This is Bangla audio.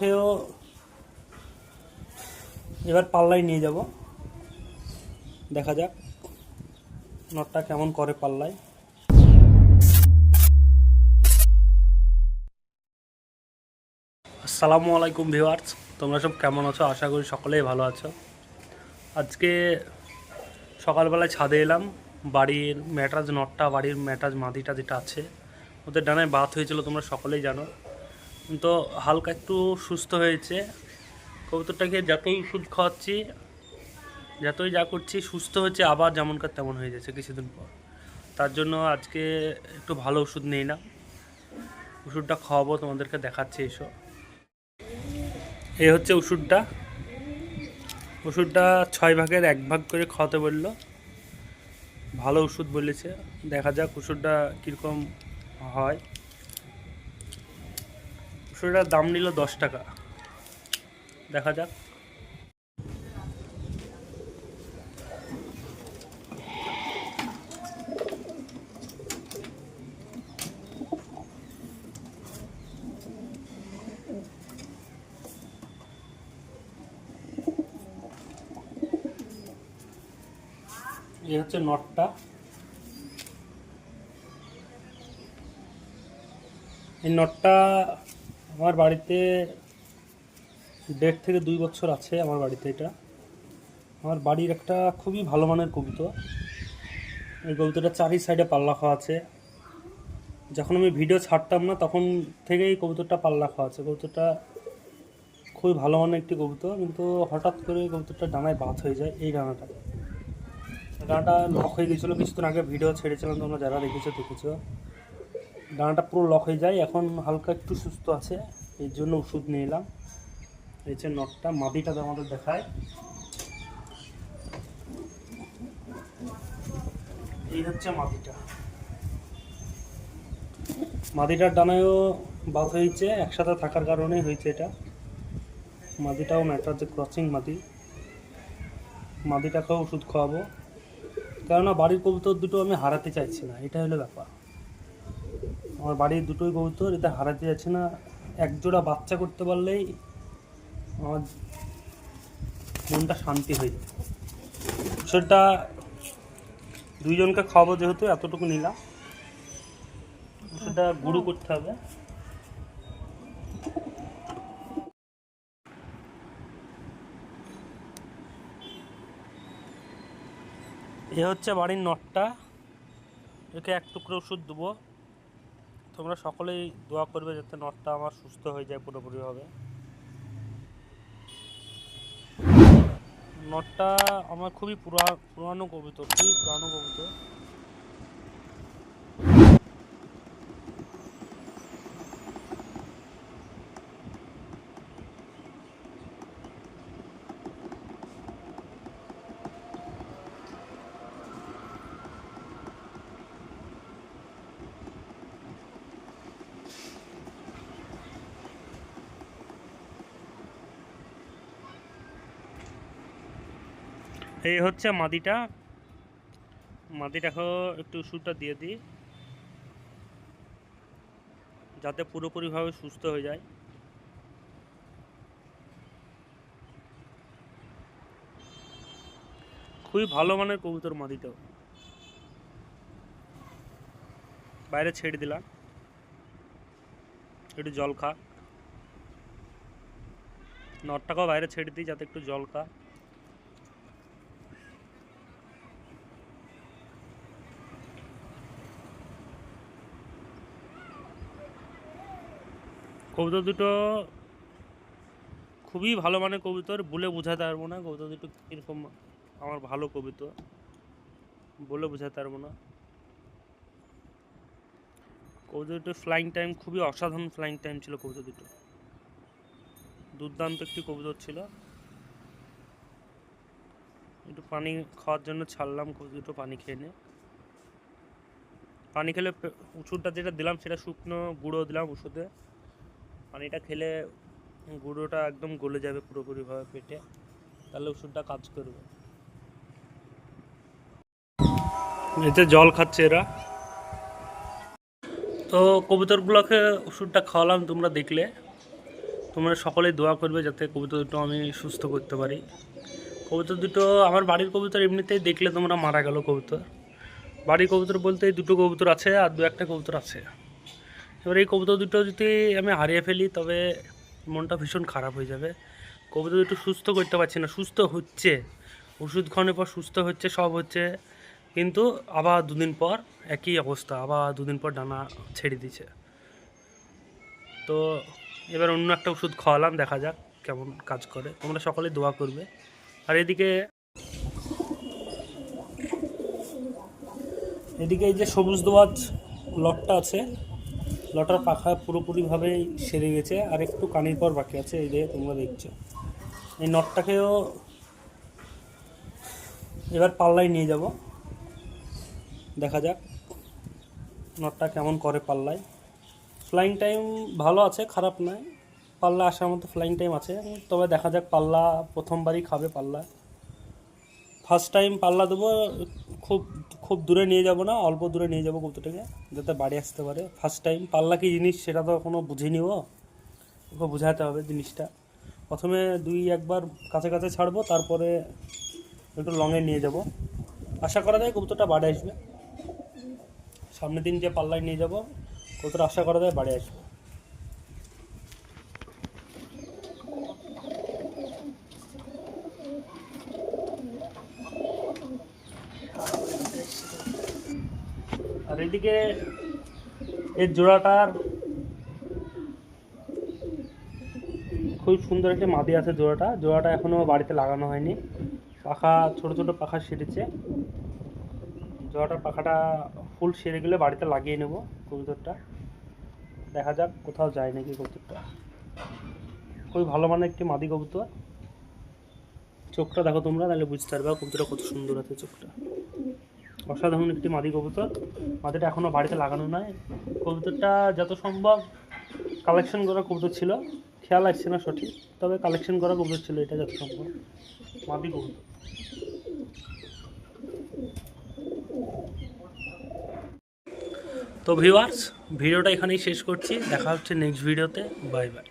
খেয়েও এবার পাল্লায় নিয়ে যাব। দেখা যাক নটটা কেমন করে পাল্লায়। আসসালামু আলাইকুম ভিউয়ার্স, তোমরা সব কেমন আছো? আশা করি সকলেই ভালো আছো। আজকে সকালবেলায় ছাদে এলাম, বাড়ির ম্যাটাজ নটটা, বাড়ির ম্যাটাজ মাদিটা যেটা আছে, ওদের ডানায় বাত হয়েছিল, তোমরা সকলেই জানো। তো হালকা একটু সুস্থ হয়েছে। কবুতরটাকে যতই ওষুধ খাওয়াচ্ছি, যতই যা করছি, সুস্থ হচ্ছে আবার যেমনকার তেমন হয়ে যাচ্ছে কিছুদিন পর। তার জন্য আজকে একটু ভালো ওষুধ নেই না। ওষুধটা খাওয়াবো, তোমাদেরকে দেখাচ্ছি এসো। এই হচ্ছে ওষুধটা। ওষুধটা ছয় ভাগের এক ভাগ করে খাওয়াতে বলল। ভালো ওষুধ বলেছে। দেখা যাক ওষুধটা কীরকম হয়। ওষুধটার দাম নিল দশ টাকা। দেখা যাক। এই হচ্ছে নটটা। এই নটটা আমার বাড়িতে দেড় থেকে দুই বছর আছে আমার বাড়িতে এটা। আমার বাড়ির একটা খুবই ভালো মানের কবুতর এই কবুতরটা চারি সাইডে পাল্লা খাওয়া আছে। যখন আমি ভিডিও ছাড়তাম না, তখন থেকেই কবুতরটা পাল্লা খাওয়া আছে। কবুতরটা খুবই ভালো মানের একটি কবুতর কিন্তু হঠাৎ করে কবুতরটা ডানায় বাত হয়ে যায় এই ডানাটা ডানাটা লক হয়ে গেছিল কিছুদিন আগে ভিডিও ছেড়েছিলাম, তোমরা যারা দেখেছ দেখেছ। ডানাটা পুরো লক হয়ে যায়। এখন হালকা একটু সুস্থ আছে। এর জন্য ওষুধ নিয়ে এলাম। যে নটটা মাদিটা আমাদের দেখায়। এই হচ্ছে মাদিটা। মাদিটার ডানায়ও বাত হয়েছে, একসাথে থাকার কারণেই হয়েছে এটা। মাদিটাও ম্যাটার যে ক্রসিং মাদি। মাদিটাকেও ওষুধ খাওয়াবো। কেননা বাড়ির কবুতর দুটো আমি হারাতে চাইছি না এটা হলো ব্যাপার। আমার বাড়ির দুটোই কবুতর এটা হারাতে যাচ্ছে না। এক জোড়া বাচ্চা করতে পারলেই আমার মনটা শান্তি হয়ে যায়। সেটা দুইজনকে খাওয়াবো যেহেতু, এতটুকু নিলাম। সেটা গুঁড়ো করতে হবে। এ হচ্ছে বাড়ির নটটা। একে এক টুকরো ওষুধ দেবো। তোমরা সকলেই দোয়া করবে যাতে নটটা আমার সুস্থ হয়ে যায় পুরোপুরিভাবে। নটটা আমার খুবই পুরা, পুরানো কবিতা, খুবই পুরানো কবিতর এই হচ্ছে মাদিটা। মাদিটাকেও একটু ওষুধটা দিয়ে দিই। যাতে পুরোপুরিভাবে সুস্থ হয়ে যায়। খুবই ভালো মানের কবুতর মাদিটাও। বাইরে ছেড়ে দিলাম। একটু জল খা। নটটাকেও বাইরে ছেড়ে দিই যাতে একটু জল খা। কবুতর দুটো খুবই ভালো মানে কবুতর বলে বোঝাতে পারব না। কবুতর দুটো কীরকম আমার ভালো কবুতর বলে বোঝাতে পারব না। কবুতর দুটো ফ্লাইং টাইম খুবই অসাধারণ ফ্লাইং টাইম ছিল কবুতর দুটো। দুর্দান্ত একটি কবুতর ছিল। একটু পানি খাওয়ার জন্য ছাড়লাম দুটো পানি খেয়ে নে। পানি খেলে ওষুধটা যেটা দিলাম, সেটা শুকনো গুঁড়ো দিলাম ওষুধে পানিটা খেলে গুঁড়োটা একদম গলে যাবে পুরোপুরিভাবে পেটে। তাহলে ওষুধটা কাজ করবে। এতে জল খাচ্ছে এরা। তো কবুতরগুলোকে ওষুধটা খাওয়ালাম তোমরা দেখলে। তোমরা সকলেই দোয়া করবে যাতে কবুতর দুটো আমি সুস্থ করতে পারি। কবুতর দুটো, আমার বাড়ির কবুতর এমনিতেই দেখলে তোমরা মারা গেল কবুতর। বাড়ির কবুতর বলতে দুটো কবুতর আছে আর দু একটা কবুতর আছে। এবার এই কবুতর দুটো যদি আমি হারিয়ে ফেলি, তবে মনটা ভীষণ খারাপ হয়ে যাবে। কবুতর দুটো সুস্থ করতে পারছি না, সুস্থ হচ্ছে। ওষুধ খাওয়ানোর পর সুস্থ হচ্ছে, সব হচ্ছে। কিন্তু আবার দুদিন পর একই অবস্থা, আবার দুদিন পর ডানা ছেড়ে দিচ্ছে তো এবার অন্য একটা ওষুধ খাওয়ালাম, দেখা যাক কেমন কাজ করে। তোমরা সকলে দোয়া করবে। আর এদিকে এদিকে এই যে সবুজ দোয়াজ লটটা আছে লটার পাখা পুরোপুরিভাবে সেরে গেছে, আর একটু কানির পর বাকি আছে, এই যে তোমরা দেখছ। এই নটটাকেও এবার পাল্লায় নিয়ে যাব। দেখা যাক নটটা কেমন করে পাল্লায়। ফ্লাইং টাইম ভালো আছে, খারাপ নয়। পাল্লা আসার মতো ফ্লাইং টাইম আছে। তবে দেখা যাক পাল্লা প্রথমবারই খাবে পাল্লা। ফার্স্ট টাইম পাল্লা দেবো, খুব খুব দূরে নিয়ে যাব না, অল্প দূরে নিয়ে যাব কবুতরটাকে, যাতে বাড়ি আসতে পারে। ফার্স্ট টাইম পাল্লা কি জিনিস সেটা তো এখনও বুঝিনি ও। ওকে বোঝাতে হবে জিনিসটা। প্রথমে দুই একবার কাছে কাছে ছাড়বো, তারপরে একটু লংয়ে নিয়ে যাব। আশা করা যায় কবুতরটা বাড়ি আসবে। সামনের দিন যে পাল্লায় নিয়ে যাব, কবুতর আশা করা যায় বাড়ি আসবে। আর এদিকে এর জোড়াটার খুব সুন্দর একটি মাদি আছে জোড়াটা। জোড়াটা এখনও বাড়িতে লাগানো হয়নি। পাখা, ছোট ছোট পাখা সেরেছে। জোড়াটার পাখাটা ফুল সেরে গেলে বাড়িতে লাগিয়ে নেব কবুতরটা। দেখা যাক কোথাও যায় নাকি কবুতরটা। খুবই ভালো মানের একটি মাদি কবুতর। চোখটা দেখো তোমরা, তাহলে বুঝতে পারবে কবুতরটা কত সুন্দর আছে চোখটা। অসাধারণ একটি মাদি কবুতর। মাদিটা এখনও বাড়িতে লাগানো নয় কবুতরটা যত সম্ভব কালেকশন করা কবুতর ছিল। খেয়াল আসছে না সঠিক, তবে কালেকশন করা কবুতর ছিল এটা যত সম্ভব। মাদি কবুতর। তো ভিউয়ার্স ভিডিওটা এখানেই শেষ করছি। দেখা হচ্ছে নেক্সট ভিডিওতে বাই বাই